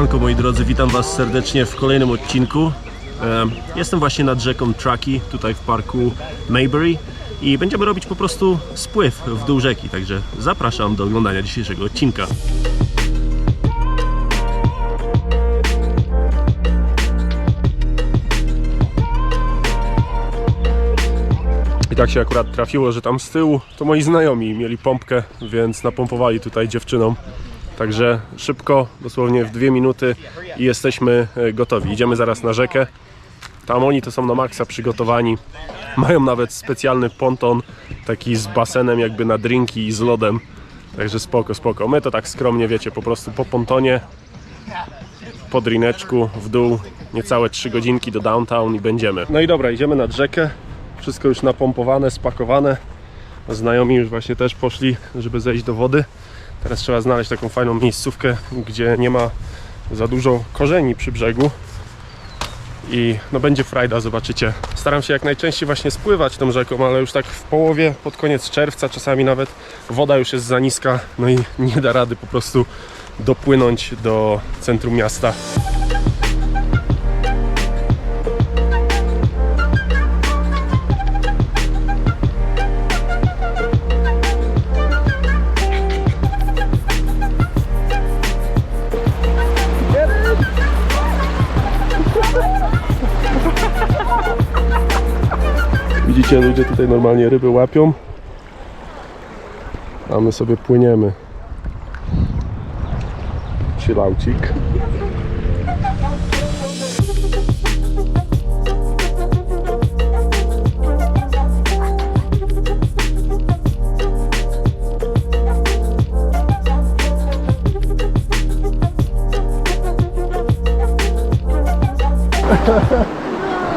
Siemanko moi drodzy, witam Was serdecznie w kolejnym odcinku. Em, Jestem właśnie nad rzeką Truckee, tutaj w parku Maybury i będziemy robić po prostu spływ w dół rzeki, także zapraszam do oglądania dzisiejszego odcinka. I tak się akurat trafiło, że tam z tyłu to moi znajomi mieli pompkę, więc napompowali tutaj dziewczynom. Także szybko, dosłownie w dwie minuty i jesteśmy e, gotowi. Idziemy zaraz na rzekę. Tam oni to są na maksa przygotowani. Mają nawet specjalny ponton, taki z basenem jakby na drinki i z lodem. Także spoko, spoko. My to tak skromnie, wiecie, po prostu po pontonie, po drineczku, w dół, niecałe 3 godzinki do downtown i będziemy. No i dobra, idziemy nad rzekę. Wszystko już napompowane, spakowane. Znajomi już właśnie też poszli, żeby zejść do wody. Teraz trzeba znaleźć taką fajną miejscówkę, gdzie nie ma za dużo korzeni przy brzegu. I no będzie frajda, zobaczycie. Staram się jak najczęściej właśnie spływać tą rzeką, ale już tak w połowie, pod koniec czerwca, czasami nawet woda już jest za niska, no i nie da rady po prostu dopłynąć do centrum miasta. Widzicie, ludzie tutaj normalnie ryby łapią, a my sobie płyniemy. Chillaucik.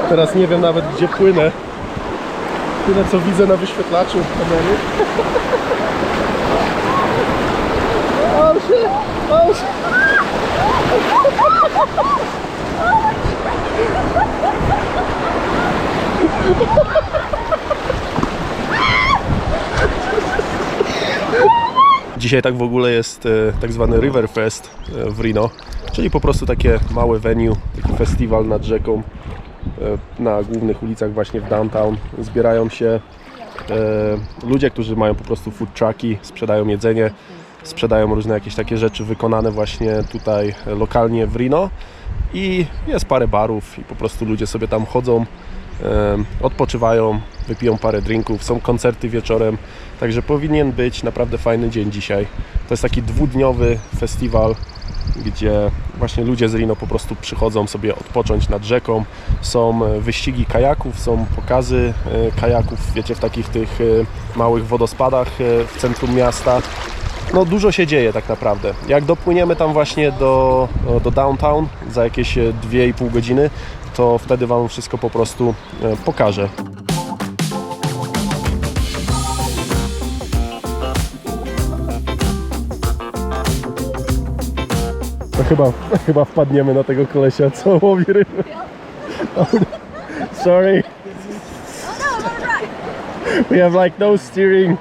Teraz nie wiem nawet gdzie płynę. Tyle co widzę na wyświetlaczu kamery. Dzisiaj tak w ogóle jest e, tak zwany River Fest e, w Reno, czyli po prostu takie małe venue, taki festiwal nad rzeką na głównych ulicach właśnie w downtown. Zbierają się e, ludzie, którzy mają po prostu food trucki, sprzedają jedzenie, sprzedają różne jakieś takie rzeczy wykonane właśnie tutaj e, lokalnie w Reno i jest parę barów i po prostu ludzie sobie tam chodzą, e, odpoczywają, wypiją parę drinków, są koncerty wieczorem, także powinien być naprawdę fajny dzień dzisiaj. To jest taki dwudniowy festiwal, gdzie właśnie ludzie z Rino po prostu przychodzą sobie odpocząć nad rzeką. Są e, wyścigi kajaków, są pokazy e, kajaków, wiecie, w takich tych e, małych wodospadach w centrum miasta. No dużo się dzieje tak naprawdę. Jak dopłyniemy tam właśnie do, do downtown za jakieś e, 2,5 godziny, to wtedy Wam wszystko po prostu pokażę. To chyba, chyba wpadniemy na tego kolesia, co łowi ryby. Sorry. We have like no steering.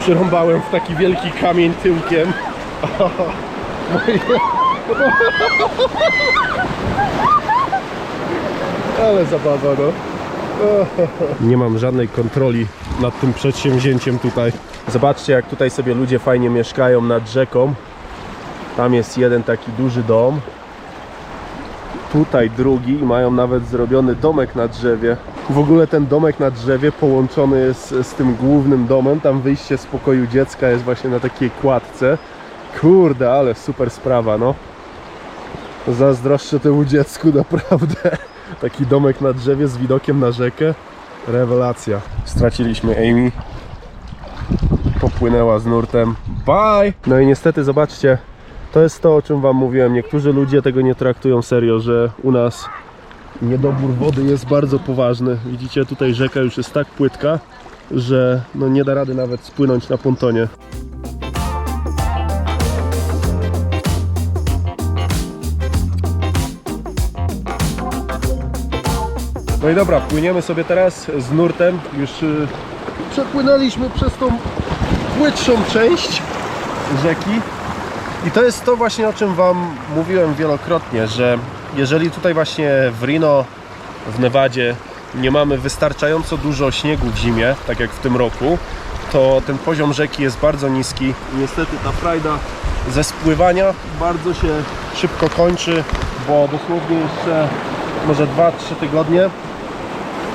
Przyrąbałem w taki wielki kamień tyłkiem. Ale zabawa, no. Nie mam żadnej kontroli nad tym przedsięwzięciem tutaj. Zobaczcie, jak tutaj sobie ludzie fajnie mieszkają nad rzeką. Tam jest jeden taki duży dom. Tutaj drugi i mają nawet zrobiony domek na drzewie. W ogóle ten domek na drzewie połączony jest z tym głównym domem. Tam wyjście z pokoju dziecka jest właśnie na takiej kładce. Kurde, ale super sprawa, no. Zazdroszczę temu dziecku, naprawdę. Taki domek na drzewie z widokiem na rzekę. Rewelacja. Straciliśmy Amy. Popłynęła z nurtem. Bye! No i niestety, zobaczcie, to jest to, o czym Wam mówiłem. Niektórzy ludzie tego nie traktują serio, że u nas niedobór wody jest bardzo poważny. Widzicie, tutaj rzeka już jest tak płytka, że no nie da rady nawet spłynąć na pontonie. No i dobra, płyniemy sobie teraz z nurtem. Już y, przepłynęliśmy przez tą płytszą część rzeki. I to jest to właśnie, o czym Wam mówiłem wielokrotnie, że jeżeli tutaj właśnie w Reno, w Nevadzie nie mamy wystarczająco dużo śniegu w zimie, tak jak w tym roku, to ten poziom rzeki jest bardzo niski. Niestety ta frajda ze spływania bardzo się szybko kończy, bo dosłownie jeszcze może 2-3 tygodnie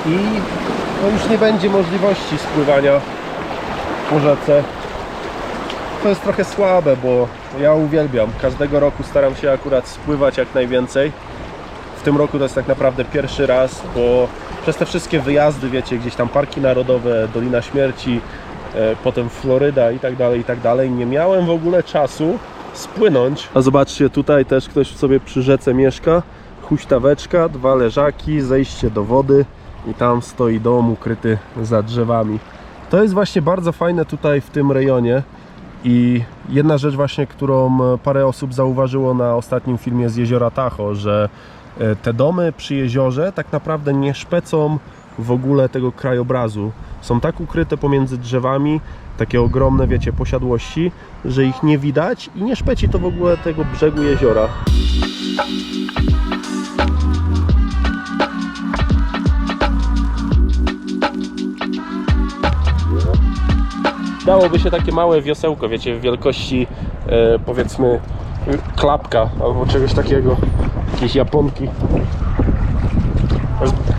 i no już nie będzie możliwości spływania po rzece. To jest trochę słabe, bo ja uwielbiam. Każdego roku staram się akurat spływać jak najwięcej. W tym roku to jest tak naprawdę pierwszy raz, bo przez te wszystkie wyjazdy, wiecie, gdzieś tam parki narodowe, Dolina Śmierci, e, potem Floryda i tak dalej, i tak dalej, nie miałem w ogóle czasu spłynąć. A zobaczcie, tutaj też ktoś sobie przy rzece mieszka. Huśtaweczka, dwa leżaki, zejście do wody i tam stoi dom ukryty za drzewami. To jest właśnie bardzo fajne tutaj w tym rejonie. I jedna rzecz właśnie, którą e, parę osób zauważyło na ostatnim filmie z jeziora Tahoe, że e, te domy przy jeziorze tak naprawdę nie szpecą w ogóle tego krajobrazu. Są tak ukryte pomiędzy drzewami, takie ogromne, wiecie, posiadłości, że ich nie widać i nie szpeci to w ogóle tego brzegu jeziora. Dałoby się takie małe wiosełko, wiecie, w wielkości e, powiedzmy klapka albo czegoś takiego, jakieś japonki.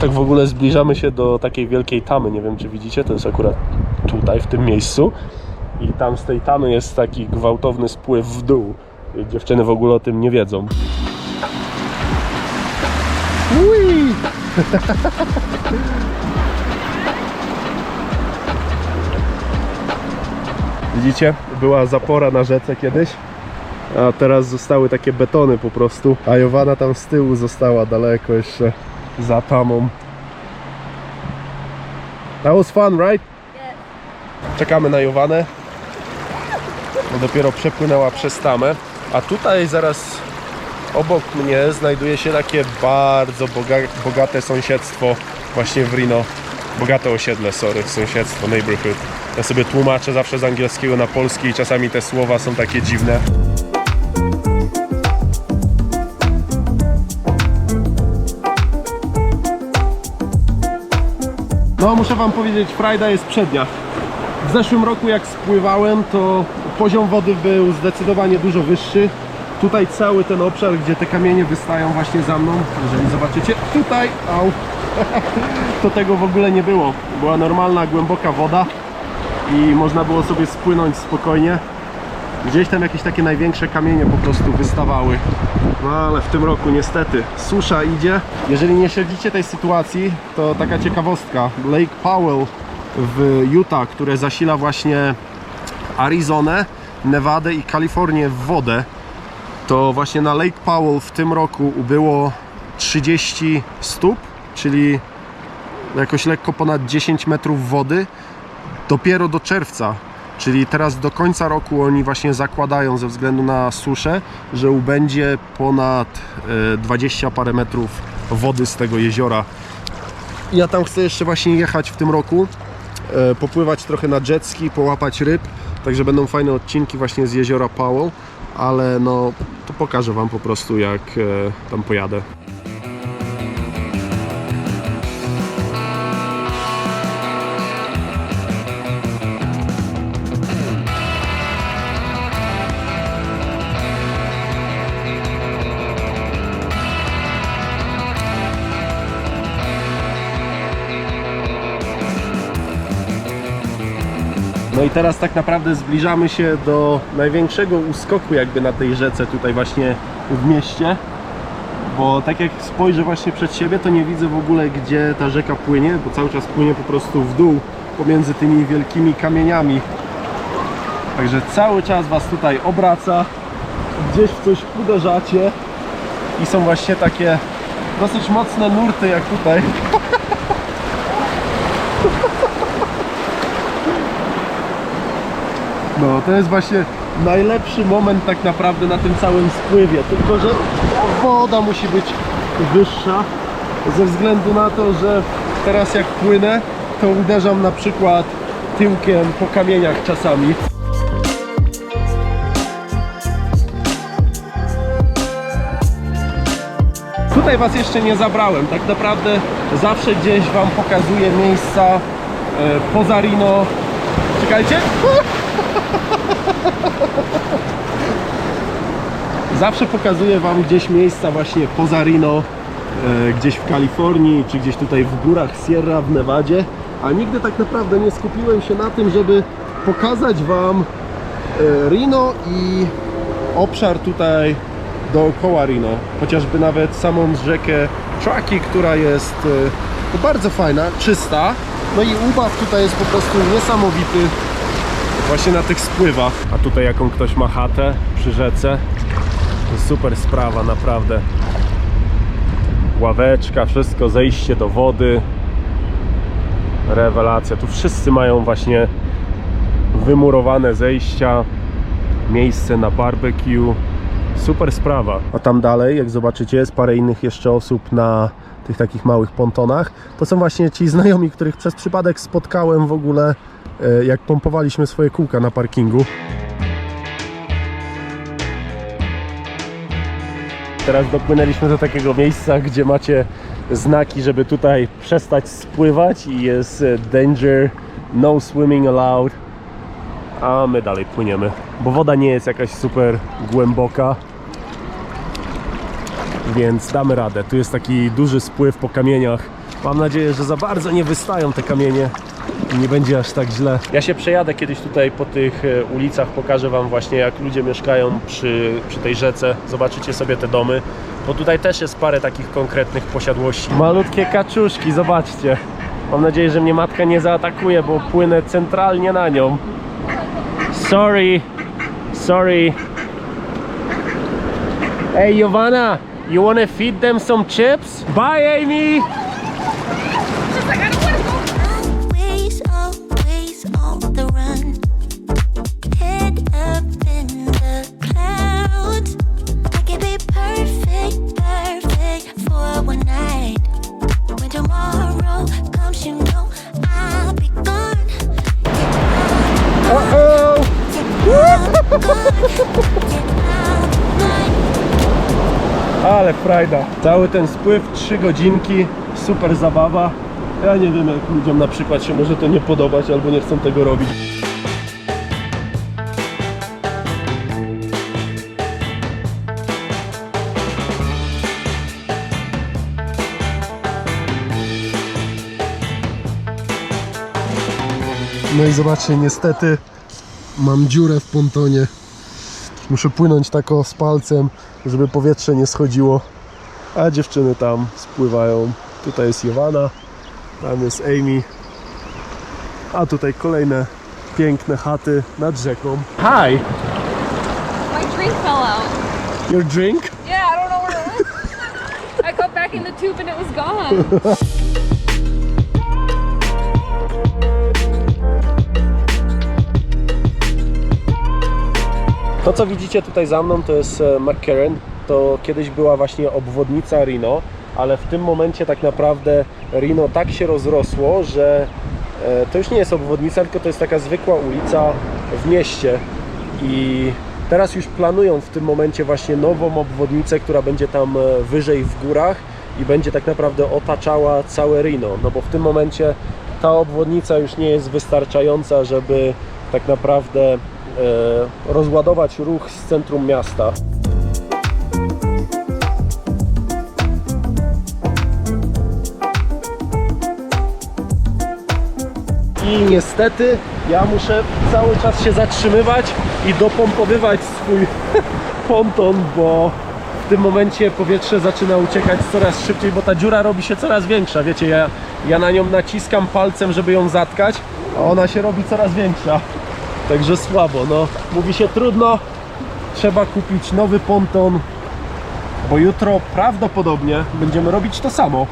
Tak w ogóle zbliżamy się do takiej wielkiej tamy, nie wiem czy widzicie, to jest akurat tutaj, w tym miejscu. I tam z tej tamy jest taki gwałtowny spływ w dół. Dziewczyny w ogóle o tym nie wiedzą. Ui! Widzicie? Była zapora na rzece kiedyś, a teraz zostały takie betony po prostu. A Jowana tam z tyłu została daleko jeszcze za tamą. That was fun, right? Czekamy na Jowanę. Bo dopiero przepłynęła przez tamę. A tutaj zaraz obok mnie znajduje się takie bardzo boga bogate sąsiedztwo właśnie w Reno. Bogate osiedle, sorry, sąsiedztwo, neighborhood. Ja sobie tłumaczę zawsze z angielskiego na polski i czasami te słowa są takie dziwne. No muszę wam powiedzieć, frajda jest przednia. W zeszłym roku jak spływałem, to poziom wody był zdecydowanie dużo wyższy. Tutaj cały ten obszar, gdzie te kamienie wystają właśnie za mną, jeżeli zobaczycie, tutaj, au, to tego w ogóle nie było. Była normalna, głęboka woda i można było sobie spłynąć spokojnie. Gdzieś tam jakieś takie największe kamienie po prostu wystawały. No ale w tym roku niestety susza idzie. Jeżeli nie śledzicie tej sytuacji, to taka ciekawostka. Lake Powell w Utah, które zasila właśnie Arizonę, Nevadę i Kalifornię w wodę, to właśnie na Lake Powell w tym roku ubyło 30 stóp, czyli jakoś lekko ponad 10 metrów wody dopiero do czerwca. Czyli teraz do końca roku oni właśnie zakładają ze względu na suszę, że ubędzie ponad e, 20 parę metrów wody z tego jeziora. Ja tam chcę jeszcze właśnie jechać w tym roku, e, popływać trochę na jetski, połapać ryb, także będą fajne odcinki właśnie z jeziora Powell, ale no to pokażę Wam po prostu jak e, tam pojadę. No i teraz tak naprawdę zbliżamy się do największego uskoku jakby na tej rzece tutaj właśnie w mieście. Bo tak jak spojrzę właśnie przed siebie, to nie widzę w ogóle gdzie ta rzeka płynie, bo cały czas płynie po prostu w dół pomiędzy tymi wielkimi kamieniami. Także cały czas Was tutaj obraca, gdzieś w coś uderzacie i są właśnie takie dosyć mocne nurty jak tutaj. No to jest właśnie najlepszy moment tak naprawdę na tym całym spływie, tylko że woda musi być wyższa ze względu na to, że teraz jak płynę, to uderzam na przykład tyłkiem po kamieniach czasami. Tutaj Was jeszcze nie zabrałem, tak naprawdę zawsze gdzieś Wam pokazuję miejsca e, poza Rino. Czekajcie! Zawsze pokazuję Wam gdzieś miejsca właśnie poza Rino, e, gdzieś w Kalifornii, czy gdzieś tutaj w górach Sierra w Nevadzie, a nigdy tak naprawdę nie skupiłem się na tym, żeby pokazać Wam e, Rino i obszar tutaj dookoła Rino, chociażby nawet samą rzekę Truckee, która jest e, no bardzo fajna, czysta, no i ubaw tutaj jest po prostu niesamowity właśnie na tych spływach. A tutaj jaką ktoś ma chatę przy rzece, super sprawa, naprawdę. Ławeczka, wszystko, zejście do wody. Rewelacja. Tu wszyscy mają właśnie wymurowane zejścia, miejsce na barbecue. Super sprawa. A tam dalej, jak zobaczycie, jest parę innych jeszcze osób na tych takich małych pontonach. To są właśnie ci znajomi, których przez przypadek spotkałem w ogóle, jak pompowaliśmy swoje kółka na parkingu. Teraz dopłynęliśmy do takiego miejsca, gdzie macie znaki, żeby tutaj przestać spływać i jest e, danger, no swimming allowed. A my dalej płyniemy, bo woda nie jest jakaś super głęboka. Więc damy radę. Tu jest taki duży spływ po kamieniach. Mam nadzieję, że za bardzo nie wystają te kamienie nie będzie aż tak źle. Ja się przejadę kiedyś tutaj po tych e, ulicach, pokażę Wam właśnie jak ludzie mieszkają przy, przy tej rzece. Zobaczycie sobie te domy, bo tutaj też jest parę takich konkretnych posiadłości. Malutkie kaczuszki, zobaczcie. Mam nadzieję, że mnie matka nie zaatakuje, bo płynę centralnie na nią. Sorry, sorry. Hey Giovanna, you wanna feed them some chips? Bye Amy! Ale frajda. Cały ten spływ, 3 godzinki, super zabawa. Ja nie wiem, jak ludziom na przykład się może to nie podobać albo nie chcą tego robić. No i zobaczcie, niestety mam dziurę w pontonie. Muszę płynąć tako z palcem, żeby powietrze nie schodziło. A dziewczyny tam spływają. Tutaj jest Jowana, tam jest Amy. A tutaj kolejne piękne chaty nad rzeką. Hi! My drink fell out. Your drink? Yeah, I don't know where it went. I got back in the tube and it was gone. To co widzicie tutaj za mną to jest e, McCarran. To kiedyś była właśnie obwodnica Reno, ale w tym momencie tak naprawdę Reno tak się rozrosło, że e, to już nie jest obwodnica, tylko to jest taka zwykła ulica w mieście. I teraz już planują w tym momencie właśnie nową obwodnicę, która będzie tam e, wyżej w górach i będzie tak naprawdę otaczała całe Reno. No bo w tym momencie ta obwodnica już nie jest wystarczająca, żeby tak naprawdę rozładować ruch z centrum miasta. I niestety ja muszę cały czas się zatrzymywać i dopompowywać swój ponton, bo w tym momencie powietrze zaczyna uciekać coraz szybciej, bo ta dziura robi się coraz większa. Wiecie, ja, ja na nią naciskam palcem, żeby ją zatkać, a ona się robi coraz większa. Także słabo, no. Mówi się trudno, trzeba kupić nowy ponton, bo jutro prawdopodobnie będziemy robić to samo.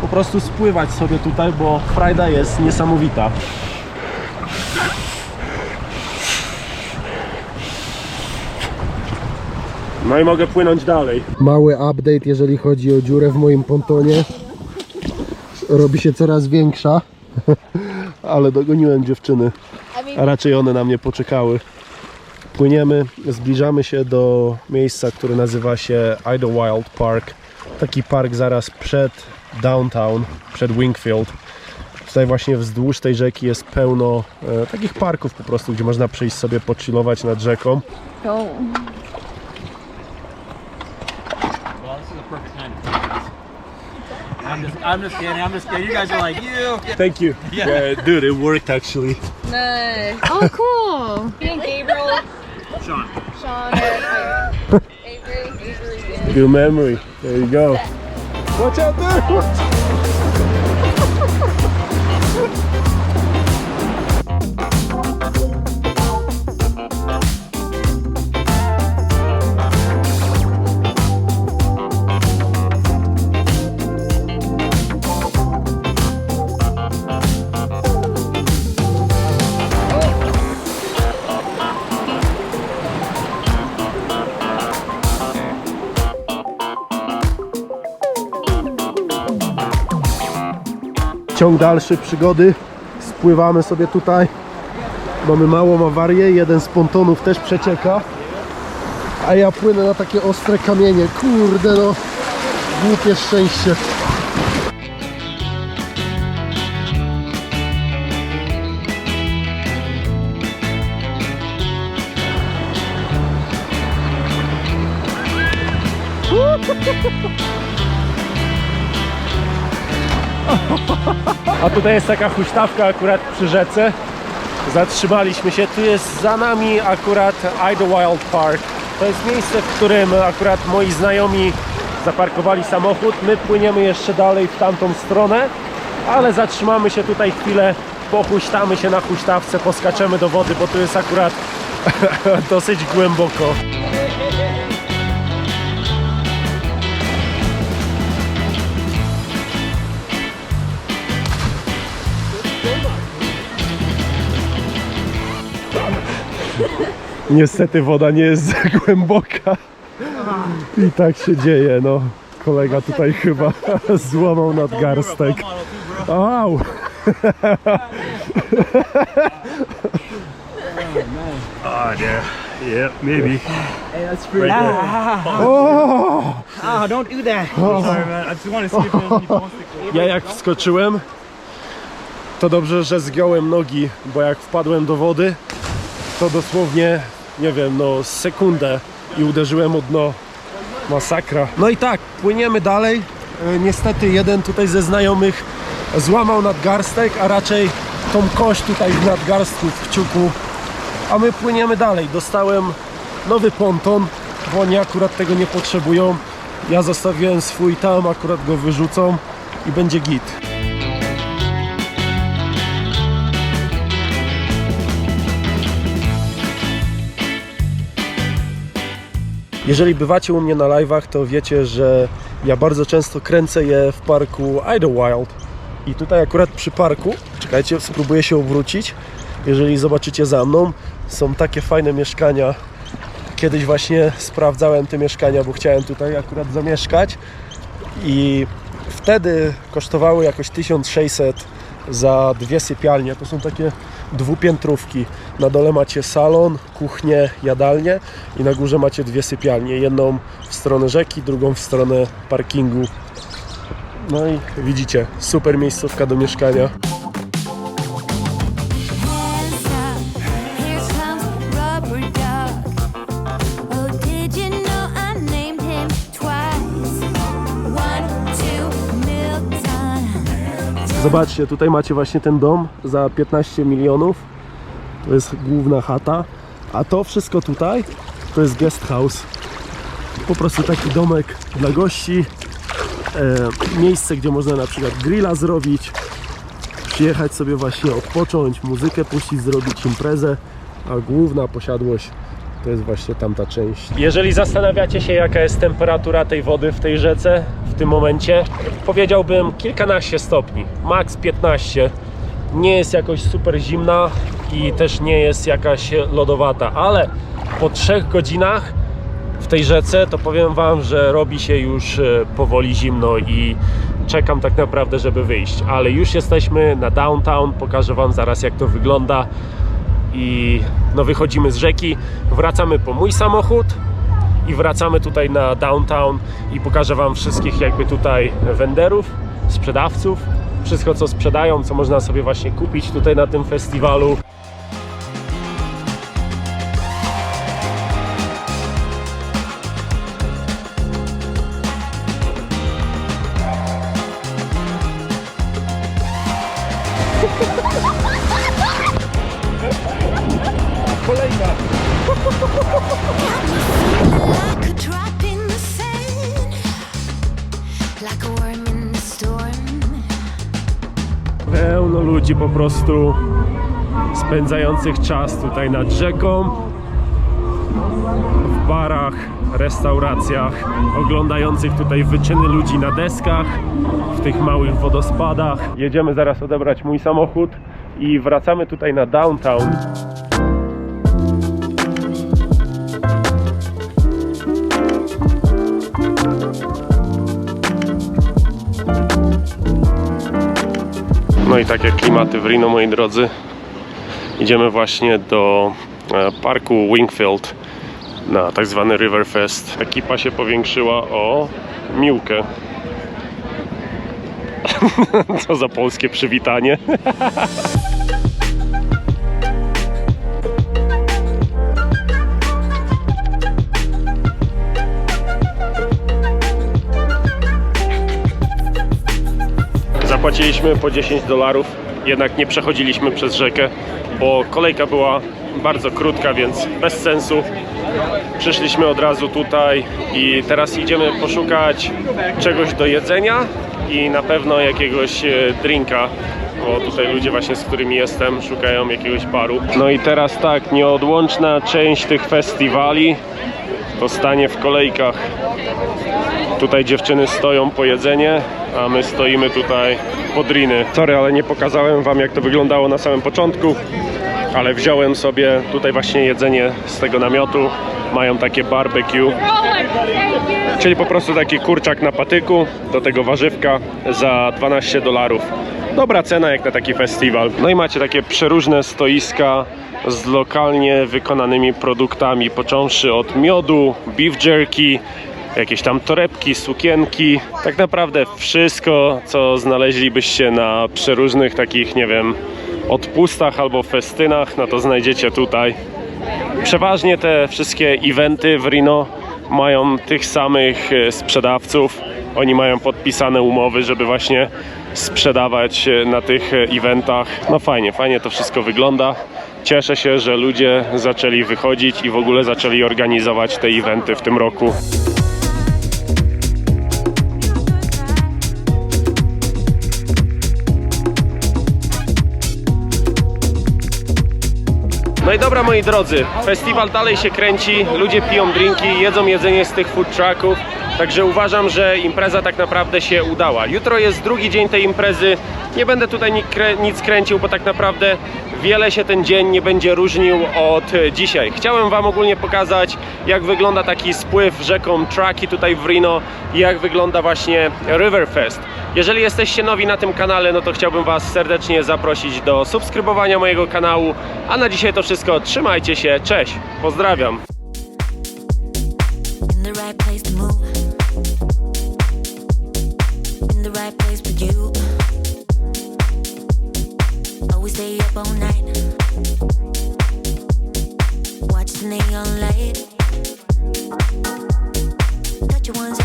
Po prostu spływać sobie tutaj, bo frajda jest niesamowita. No i mogę płynąć dalej. Mały update, jeżeli chodzi o dziurę w moim pontonie. Robi się coraz większa, ale dogoniłem dziewczyny, a raczej one na mnie poczekały. Płyniemy, zbliżamy się do miejsca, które nazywa się Idlewild Park. taki park zaraz przed downtown, przed Wingfield. Tutaj właśnie wzdłuż tej rzeki jest pełno e, takich parków po prostu, gdzie można przyjść sobie pochillować nad rzeką. Oh. Well, this is a perfect time to take this. I'm just, I'm just kidding. I'm just kidding. You guys are like, you. Thank you. Yeah. dude, it worked actually. Nice. Oh, cool. Me and Gabriel, Sean. Sean, and Avery. Avery. Good memory. There you go. Watch out there! Ciąg dalszy przygody. Spływamy sobie tutaj. Mamy małą awarię. Jeden z pontonów też przecieka. A ja płynę na takie ostre kamienie. Kurde no. Głupie szczęście. A tutaj jest taka huśtawka akurat przy rzece. Zatrzymaliśmy się. Tu jest za nami akurat Idlewild Park. To jest miejsce, w którym akurat moi znajomi zaparkowali samochód. My płyniemy jeszcze dalej w tamtą stronę, ale zatrzymamy się tutaj chwilę, pohuśtamy się na huśtawce, poskaczemy do wody, bo tu jest akurat dosyć głęboko. Niestety woda nie jest za głęboka. I tak się dzieje, no. Kolega tutaj chyba złamał nadgarstek. Au! Oh, yeah. Yeah, maybe. Hey, that's pretty. O! Oh, don't do that. Sorry, man. I just want to see if Ja jak wskoczyłem, to dobrze, że zgiąłem nogi, bo jak wpadłem do wody, to dosłownie, nie wiem, no sekundę i uderzyłem o dno. Masakra. No i tak, płyniemy dalej. E, Niestety jeden tutaj ze znajomych złamał nadgarstek, a raczej tą kość tutaj w nadgarstku, w kciuku. A my płyniemy dalej. Dostałem nowy ponton, bo oni akurat tego nie potrzebują. Ja zostawiłem swój tam, akurat go wyrzucą i będzie git. Jeżeli bywacie u mnie na live'ach, to wiecie, że ja bardzo często kręcę je w parku Idlewild. I tutaj akurat przy parku, czekajcie, spróbuję się obrócić. Jeżeli zobaczycie za mną, są takie fajne mieszkania. Kiedyś właśnie sprawdzałem te mieszkania, bo chciałem tutaj akurat zamieszkać. I wtedy kosztowały jakoś 1600 za dwie sypialnie. To są takie dwupiętrówki. Na dole macie salon, kuchnię, jadalnię i na górze macie dwie sypialnie. Jedną w stronę rzeki, drugą w stronę parkingu. No i widzicie, super miejscówka do mieszkania. Zobaczcie, tutaj macie właśnie ten dom za 15 milionów. To jest główna chata. A to wszystko tutaj to jest guest house. Po prostu taki domek dla gości. E, miejsce, gdzie można na przykład grilla zrobić. Przyjechać sobie właśnie odpocząć, muzykę puścić, zrobić imprezę. A główna posiadłość to jest właśnie tamta część. Jeżeli zastanawiacie się, jaka jest temperatura tej wody w tej rzece tym momencie, powiedziałbym kilkanaście stopni, maks 15. Nie jest jakoś super zimna i też nie jest jakaś lodowata, ale po trzech godzinach w tej rzece to powiem Wam, że robi się już e, powoli zimno i czekam tak naprawdę, żeby wyjść. Ale już jesteśmy na downtown, pokażę Wam zaraz jak to wygląda i no wychodzimy z rzeki, wracamy po mój samochód i wracamy tutaj na downtown i pokażę Wam wszystkich jakby tutaj venderów, sprzedawców, wszystko co sprzedają, co można sobie właśnie kupić tutaj na tym festiwalu. Ludzi po prostu spędzających czas tutaj nad rzeką, w barach, restauracjach, oglądających tutaj wyczyny ludzi na deskach, w tych małych wodospadach. Jedziemy zaraz odebrać mój samochód i wracamy tutaj na downtown. No i takie klimaty w Reno, moi drodzy. Idziemy właśnie do e, parku Wingfield na tak zwany Riverfest. Ekipa się powiększyła o miłkę. Co za polskie przywitanie. Zapłaciliśmy po 10 dolarów, jednak nie przechodziliśmy przez rzekę, bo kolejka była bardzo krótka, więc bez sensu. Przyszliśmy od razu tutaj i teraz idziemy poszukać czegoś do jedzenia i na pewno jakiegoś e, drinka, bo tutaj ludzie właśnie z którymi jestem szukają jakiegoś baru. No i teraz tak, nieodłączna część tych festiwali to stanie w kolejkach Tutaj dziewczyny stoją po jedzenie, a my stoimy tutaj po driny. Sorry, ale nie pokazałem wam jak to wyglądało na samym początku, ale wziąłem sobie tutaj właśnie jedzenie z tego namiotu. Mają takie barbecue, czyli po prostu taki kurczak na patyku, do tego warzywka za 12 dolarów. Dobra cena jak na taki festiwal. No i macie takie przeróżne stoiska z lokalnie wykonanymi produktami, począwszy od miodu, beef jerky, jakieś tam torebki, sukienki, tak naprawdę wszystko, co znaleźlibyście na przeróżnych takich, nie wiem, odpustach albo festynach, no to znajdziecie tutaj. Przeważnie te wszystkie eventy w Reno mają tych samych e, sprzedawców. Oni mają podpisane umowy, żeby właśnie sprzedawać e, na tych e, eventach. No fajnie, fajnie to wszystko wygląda. Cieszę się, że ludzie zaczęli wychodzić i w ogóle zaczęli organizować te eventy w tym roku. No i dobra moi drodzy, festiwal dalej się kręci, ludzie piją drinki, jedzą jedzenie z tych food trucków, także uważam, że impreza tak naprawdę się udała. Jutro jest drugi dzień tej imprezy, nie będę tutaj nic kręcił, bo tak naprawdę wiele się ten dzień nie będzie różnił od dzisiaj. Chciałem Wam ogólnie pokazać, jak wygląda taki spływ rzeką Truckee tutaj w Reno i jak wygląda właśnie Riverfest. Jeżeli jesteście nowi na tym kanale, no to chciałbym Was serdecznie zaprosić do subskrybowania mojego kanału. A na dzisiaj to wszystko. Trzymajcie się. Cześć. Pozdrawiam. Stay up all night. Watch neon light. You one.